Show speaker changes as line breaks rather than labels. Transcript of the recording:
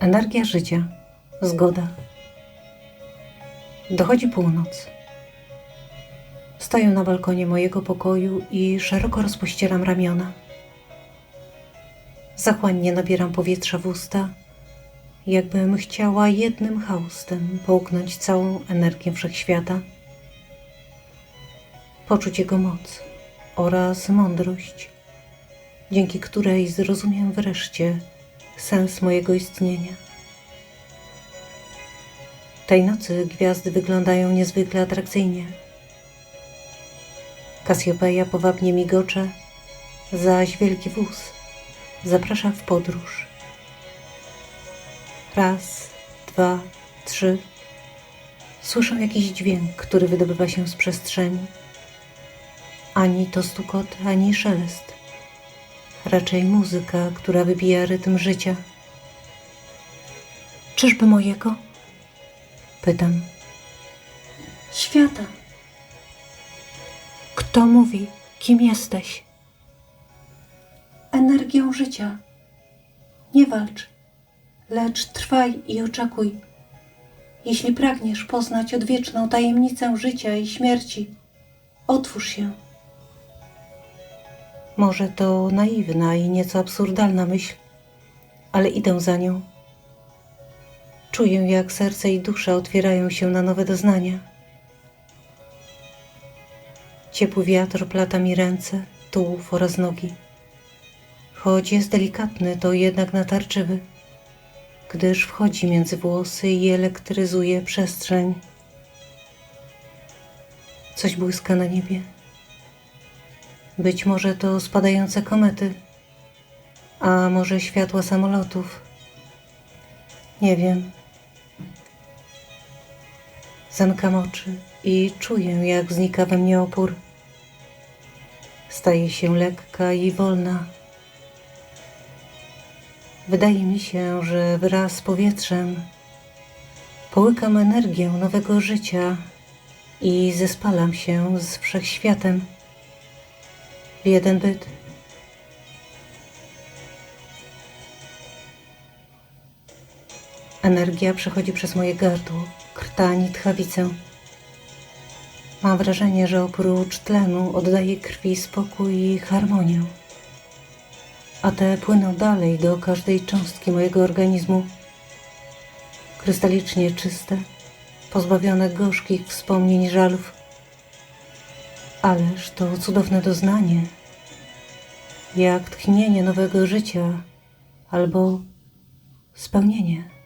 Energia życia, zgoda. Dochodzi północ. Stoję na balkonie mojego pokoju i szeroko rozpościeram ramiona. Zachłannie nabieram powietrza w usta, jakbym chciała jednym haustem połknąć całą energię wszechświata, poczuć jego moc oraz mądrość, dzięki której zrozumiem wreszcie sens mojego istnienia. Tej nocy gwiazdy wyglądają niezwykle atrakcyjnie. Kasjopeja powabnie migocze, zaś wielki wóz zaprasza w podróż. Raz, dwa, trzy. Słyszę jakiś dźwięk, który wydobywa się z przestrzeni. Ani to stukot, ani szelest. Raczej muzyka, która wybija rytm życia. Czyżby mojego? Pytam. Świata. Kto mówi, kim jesteś? Energią życia. Nie walcz, lecz trwaj i oczekuj. Jeśli pragniesz poznać odwieczną tajemnicę życia i śmierci, otwórz się. Może to naiwna i nieco absurdalna myśl, ale idę za nią. Czuję, jak serce i dusza otwierają się na nowe doznania. Ciepły wiatr plata mi ręce, tułów oraz nogi. Choć jest delikatny, to jednak natarczywy, gdyż wchodzi między włosy i elektryzuje przestrzeń. Coś błyska na niebie. Być może to spadające komety, a może światła samolotów. Nie wiem. Zamykam oczy i czuję, jak znika we mnie opór. Staje się lekka i wolna. Wydaje mi się, że wraz z powietrzem połykam energię nowego życia i zespalam się z wszechświatem w jeden byt. Energia przechodzi przez moje gardło, krtań i tchawicę. Mam wrażenie, że oprócz tlenu oddaje krwi spokój i harmonię, a te płyną dalej do każdej cząstki mojego organizmu. Krystalicznie czyste, pozbawione gorzkich wspomnień żalów. Ależ to cudowne doznanie, jak tchnienie nowego życia albo spełnienie.